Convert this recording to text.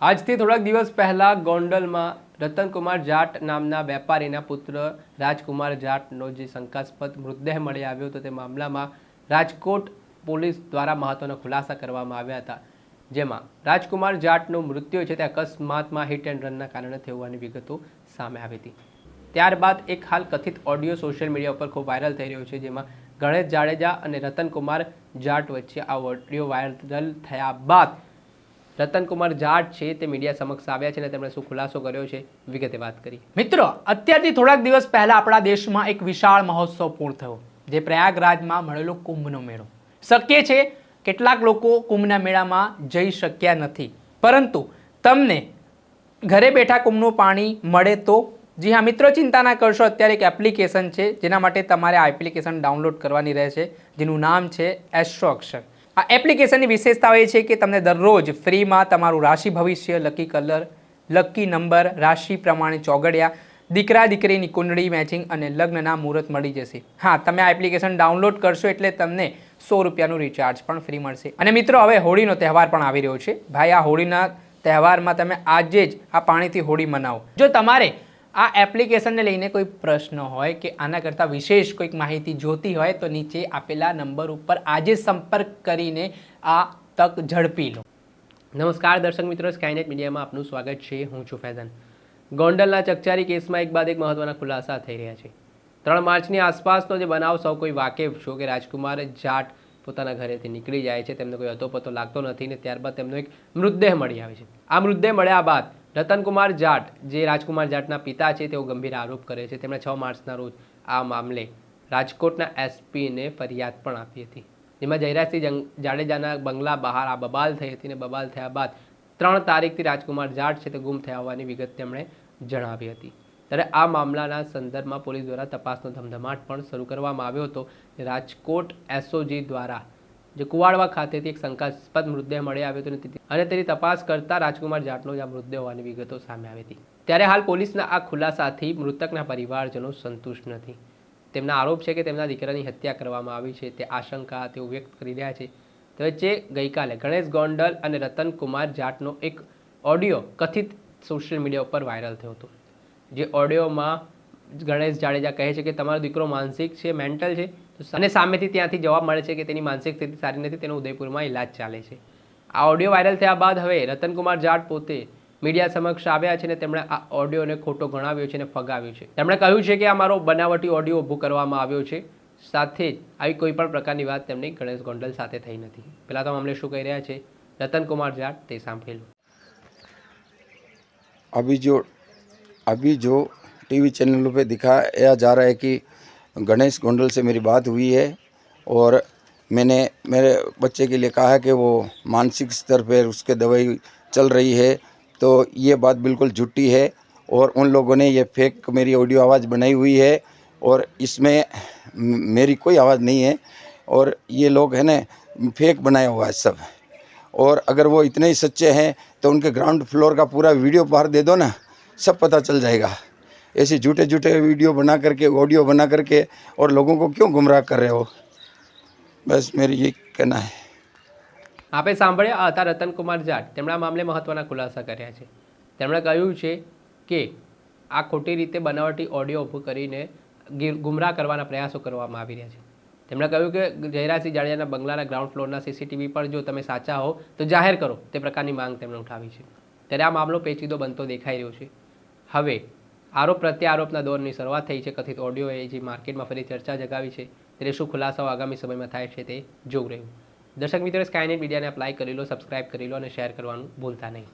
આજથી થોડાક દિવસ પહેલા ગોંડલમાં રતનકુમાર જાટ નામના વેપારીના પુત્ર રાજકુમાર જાટનો જે શંકાસ્પદ મૃતદેહ મળી આવ્યો હતો તે મામલામાં રાજકોટ પોલીસ દ્વારા મહત્વના ખુલાસા કરવામાં આવ્યા હતા. જેમાં રાજકુમાર જાટનું મૃત્યુ છે તે અકસ્માતમાં હિટ એન્ડ રનના કારણે થયું વિગતો સામે આવી હતી. ત્યારબાદ એક હાલ કથિત ઓડિયો સોશિયલ મીડિયા ઉપર ખૂબ વાયરલ થઈ રહ્યો છે, જેમાં ગણેશ જાડેજા અને રતનકુમાર જાટ વચ્ચે આ ઓડિયો વાયરલ થયા બાદ રતનકુમાર જાટ છે તે મીડિયા સમક્ષ આવ્યા છે અને તેમણે શું ખુલાસો કર્યો છે, વિગતે વાત કરી મિત્રો, અત્યારથી થોડાક દિવસ પહેલા આપણા દેશમાં એક વિશાળ મહોત્સવ પૂર્ણ થયો, જે પ્રયાગરાજમાં મળેલો કુંભનો મેળો. શક્ય છે કેટલાક લોકો કુંભના મેળામાં જઈ શક્યા નથી. પરંતુ તમને ઘરે બેઠા કુંભનું પાણી મળે તો? જી હા, મિત્રો ચિંતા ના કરશો, અત્યારે એક એપ્લિકેશન છે, જેના માટે તમારે આ એપ્લિકેશન ડાઉનલોડ કરવાની રહેશે, જેનું નામ છે એસ્ટ્રો અક્ષર. આ એપ્લિકેશનની વિશેષતાઓ એ છે કે તમને દરરોજ ફ્રીમાં તમારું રાશિ ભવિષ્ય લકી કલર લકી નંબર રાશિ પ્રમાણે ચોગડિયા, દીકરા, દીકરીની કુંડળી મેચિંગ અને લગ્નના મુહૂર્ત મળી જશે. હા, તમે આ એપ્લિકેશન ડાઉનલોડ કરશો એટલે તમને સો રૂપિયાનું રિચાર્જ પણ ફ્રી મળશે. અને મિત્રો, હવે હોળીનો તહેવાર પણ આવી રહ્યો છે. ભાઈ, આ હોળીના તહેવારમાં તમે આજે જ આ પાણીથી હોળી મનાવો. જો તમારે આ એપ્લિકેશનને લઈને કોઈ પ્રશ્ન હોય કે આના કરતાં વિશેષ કોઈક માહિતી જોતી હોય તો નીચે આપેલા નંબર ઉપર આજે સંપર્ક કરીને આ તક ઝડપી લો. નમસ્કાર દર્શક મિત્રો સ્કાયનેટ મીડિયામાં આપનું સ્વાગત છે. હું છું ફૈઝાન ગોંડલના ચકચારી કેસમાં એક બાદ એક મહત્વના ખુલાસા થઈ રહ્યા છે. ત્રણ માર્ચની આસપાસનો જે બનાવ, સૌ કોઈ વાકેફ છો કે રાજકુમાર જાટ પોતાના ઘરેથી નીકળી જાય છે, તેમને કોઈ અતોપતો લાગતો નથી ને ત્યારબાદ તેમનો એક મૃતદેહ મળી આવે છે. આ મૃતદેહ મળ્યા બાદ રતનકુમાર જાટ, જે રાજકુમાર જાટના પિતા છે, તેઓ ગંભીર આરોપ કરે છે. તેમણે છ માર્ચના રોજ આ મામલે રાજકોટના એસપીને ફરિયાદ પણ આપી હતી. જેમાં જયરાજસિંહ જાડેજાના બંગલા બહાર આ બબાલ થઈ હતી અને બબાલ થયા બાદ ત્રણ તારીખથી રાજકુમાર જાટ છે તે ગુમ થયા હોવાની વિગત તેમણે જણાવી હતી. ત્યારે આ મામલાના સંદર્ભમાં પોલીસ દ્વારા તપાસનો ધમધમાટ પણ શરૂ કરવામાં આવ્યો હતો. રાજકોટ એસઓજી દ્વારા જે કુવાડવા ખાતેથી એક શંકાસ્પદ મૃતદેહ મળી આવ્યો હતો અને તેની તપાસ કરતા રાજકુમાર જાટનો જ આ મૃતદેહ હોવાની વિગતો સામે આવી હતી. ત્યારે હાલ પોલીસના આ ખુલાસાથી મૃતકના પરિવારજનો સંતુષ્ટ નથી. તેમના આરોપ છે કે તેમના દીકરાની હત્યા કરવામાં આવી છે, તે આશંકા તેઓ વ્યક્ત કરી રહ્યા છે. તે વચ્ચે ગઈકાલે ગણેશ ગોંડલ અને રતન કુમાર જાટનો એક ઓડિયો કથિત સોશિયલ મીડિયા ઉપર વાયરલ થયો હતો. જે ઓડિયોમાં ગણેશ જાડેજા કહે છે કે તમારો દીકરો માનસિક છે, મેન્ટલ છે અને સામેથી ત્યાંથી જવાબ મળે છે કે તેની માનસિક સ્થિતિ સારી નથી તેનો ઉદયપુરમાં ઇલાજ ચાલે છે આ ઓડિયો વાયરલ થયા બાદ હવે રતનકુમાર જાટ પોતે મીડિયા સમક્ષ આવ્યા છે અને તેમણે આ ઓડિયોને ખોટો ગણાવ્યો છે અને ફગાવ્યો છે તેમણે કહ્યું છે કે આ મારો બનાવટી ઓડિયો ઊભો કરવામાં આવ્યો છે સાથે જ આવી કોઈ પણ પ્રકારની વાત તેમની ગણેશ ગોંડલ સાથે થઈ નથી પહેલાં તો મામલે શું કહી રહ્યા છે રતનકુમાર જાટ તે સાંભળેલું अभी जो अभी जो टीवी चैनलों पे दिखाया जा रहा है कि गणेश गोंडल से मेरी बात हुई है और मैंने, मेरे बच्चे के लिए कहा है कि वो मानसिक स्तर पर उसके दवाई चल रही है तो ये बात बिल्कुल झूठी है और उन लोगों ने ये फेक मेरी ऑडियो आवाज़ बनाई हुई है और इसमें मेरी कोई आवाज़ नहीं है और ये लोग है ना, फेक बनाया हुआ है सब। और अगर वो इतने ही सच्चे हैं तो उनके ग्राउंड फ्लोर का पूरा वीडियो बाहर दे दो ना, सब पता चल जाएगा। ऐसे झूठे झूठे वीडियो बना करके ऑडियो बना करके और लोगों को क्यों गुमराह कर रहे हो बस मेरी ये कहना है આપે સાંભળ્યા આ હતા રતનકુમાર જાટ તેમણે આ મામલે મહત્વના ખુલાસા કર્યા છે તેમણે કહ્યું છે કે આ ખોટી રીતે બનાવટી ઓડિયો ઊભું કરીને ગીર- ગુમરાહ કરવાના પ્રયાસો કરવામાં આવી રહ્યા છે તેમણે કહ્યું કે જયરાજસિંહ જાડેજાના બંગલાના ગ્રાઉન્ડ ફ્લોરના સીસીટીવી પર જો તમે સાચા હો તો જાહેર કરો તે પ્રકારની માંગ તેમણે ઉઠાવી છે ત્યારે આ મામલો પેચીદો બનતો દેખાઈ રહ્યો છે હવે આરોપ પ્રત્યે આરોપના દોરની શરૂઆત થઈ છે. કથિત ઓડિયોએ જે માર્કેટમાં ફરી ચર્ચા જગાવી છે ત્યારે શું ખુલાસાઓ આગામી સમયમાં થાય છે તે જોવું રહ્યું. દર્શક મિત્રો સ્કાયનેટ મીડિયાને અપ્લાય કરી લો સબસ્ક્રાઇબ કરી લો અને શેર કરવાનું ભૂલતા નહીં.